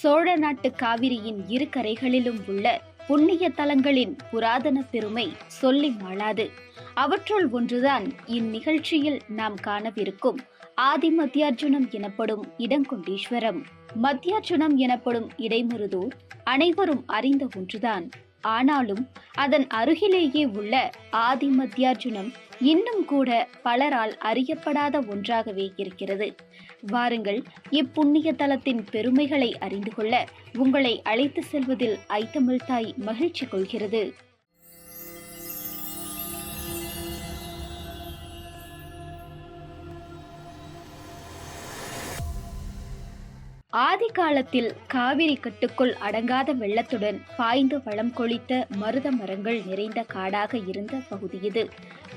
சோழ நாட்டு காவிரியின் இரு கரைகளிலும் உள்ள புண்ணிய தலங்களின் புராதன பெருமை சொல்லி மாளாது. அவற்றுள் ஒன்றுதான் இந்நிகழ்ச்சியில் நாம் காணவிருக்கும். ஆதி மத்தியார்ஜுனம் எனப்படும் இடங்கொண்டீஸ்வரம். மத்தியார்ஜுனம் எனப்படும் இடைமருதூர் அனைவரும் அறிந்த ஒன்றுதான். ஆனாலும் அதன் அருகிலேயே உள்ள ஆதி மத்தியார்ஜுனம் இன்னும் கூட பலரால் அறியப்படாத ஒன்றாகவே இருக்கிறது. வாருங்கள் இப்புண்ணிய தலத்தின் பெருமைகளை அறிந்து கொள்ள உங்களை அழைத்து செல்வதில் ஐத்தமிழ்தாய் மகிழ்ச்சி கொள்கிறது. ஆதி காலத்தில் காவிரி கட்டுக்குள் அடங்காத வெள்ளத்துடன் பாய்ந்து வளம் கொளித்த மருத மரங்கள் நிறைந்த காடாக இருந்த பகுதி இது.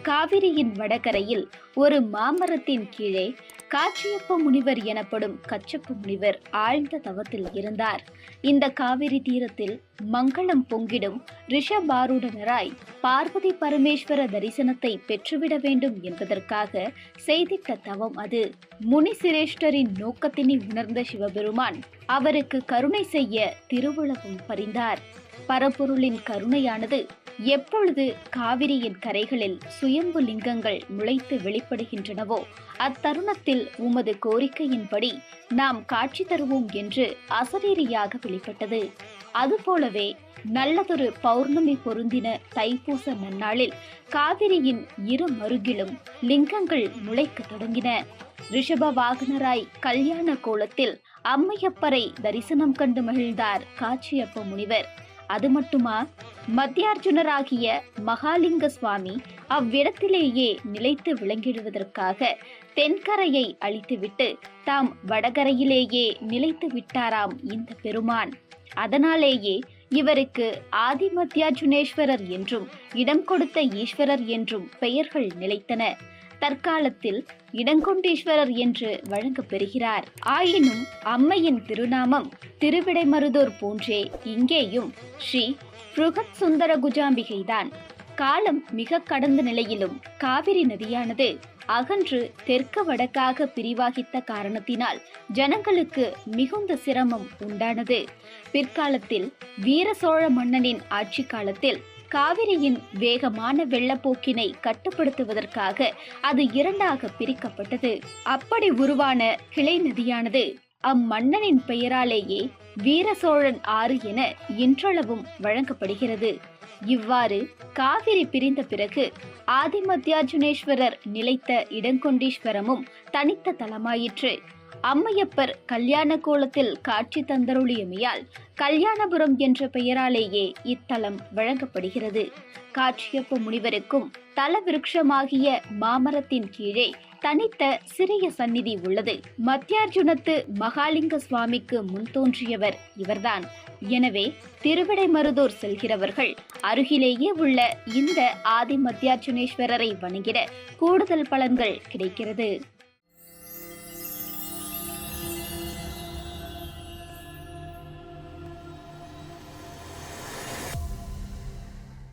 காவிரியின் வடகரையில் ஒரு மாமரத்தின் கீழே காட்சியப்ப முனிவர் எனப்படும் கச்சப்ப முனிவர் ஆழ்ந்த தவத்தில் இருந்தார். இந்த காவிரி தீரத்தில் மங்களம் பொங்கிடும் ரிஷபாருடனராய் பார்வதி பரமேஸ்வர தரிசனத்தை பெற்றுவிட வேண்டும் என்பதற்காக செய்திட்ட தவம் அது. முனி சிரேஷ்டரின் நோக்கத்தினை உணர்ந்த சிவபெருமான் அவருக்கு கருணை செய்ய திருவுளவும் பறிந்தார் பரபொருளின் கருணையானது எப்பொழுது காவிரியின் கரைகளில் சுயம்பு லிங்கங்கள் முளைத்து வெளிப்படுகின்றனவோ அத்தருணத்தில் உமது கோரிக்கையின்படி நாம் காட்சி தருவோம் என்று அசரீரியாக வெளிப்பட்டது. அதுபோலவே நல்லதொரு பௌர்ணமி பொருந்தின தைப்பூச நன்னாளில் காவிரியின் இரு மருகிலும் லிங்கங்கள் முளைக்கத் தொடங்கின. ரிஷப வாகனராய் கல்யாண கோலத்தில் அம்மையப்பரை தரிசனம் கண்டு மகிழ்ந்தார் காட்சியப்ப முனிவர். அது மட்டுமா? மத்தியார்ஜுனராகிய மகாலிங்க சுவாமி அவ்விடத்திலேயே நிலைத்து விளங்கிடுவதற்காக தென்கரையை அழித்துவிட்டு தாம் வடகரையிலேயே நிலைத்து விட்டாராம் இந்த பெருமான். அதனாலேயே இவருக்கு ஆதிமத்தியார்ஜுனேஸ்வரர் என்றும் இடம் கொடுத்த ஈஸ்வரர் என்றும் பெயர்கள் நிலைத்தன. தற்காலத்தில் இடங்கொண்டீஸ்வரர் என்று வழங்கப்பெறுகிறார். ஆயினும் அம்மையின் திருநாமம் திருவிடைமருதூர் போன்றே இங்கேயும் ஸ்ரீ புருகத் சுந்தர குஜாம்பிகைதான் காலம் மிக கடந்த நிலையிலும் காவிரி நதியானது அகன்று தெற்கு வடக்காக பிரிவாகித்த காரணத்தினால் ஜனங்களுக்கு மிகுந்த சிரமம் உண்டானது. பிற்காலத்தில் வீர சோழ மன்னனின் ஆட்சி காலத்தில் காவிரியின் வேகமான வெள்ளப்போக்கினை கட்டுப்படுத்துவதற்காக அது இரண்டாக பிரிக்கப்பட்டது. அப்படி உருவான கிளை நதியானது அம்மன்னனின் பெயராலேயே வீர சோழன் ஆறு என இன்றளவும் வழங்கப்படுகிறது. இவ்வாறு காவிரி பிரிந்த பிறகு ஆதிமத்தியார்ஜுனேஸ்வரர் நிலைத்த இடங்கொண்டீஸ்வரமும் தனித்த தலமாயிற்று. அம்மையப்பர் கல்யாண கோலத்தில் காட்சி தந்தருளியமையால் கல்யாணபுரம் என்ற பெயராலேயே இத்தலம் வழங்கப்படுகிறது. காட்சியப்ப முனிவருக்கும் தல விருட்சமாகிய மாமரத்தின் கீழே தனித்த சிறிய சந்நிதி உள்ளது. மத்தியார்ஜுனத்து மகாலிங்க சுவாமிக்கு முன் தோன்றியவர் இவர்தான். எனவே திருவிடைமருதூர் செல்கிறவர்கள் அருகிலேயே உள்ள இந்த ஆதி மத்தியார்ஜுனேஸ்வரரை வணங்கிட கூடுதல் பலன்கள் கிடைக்கிறது.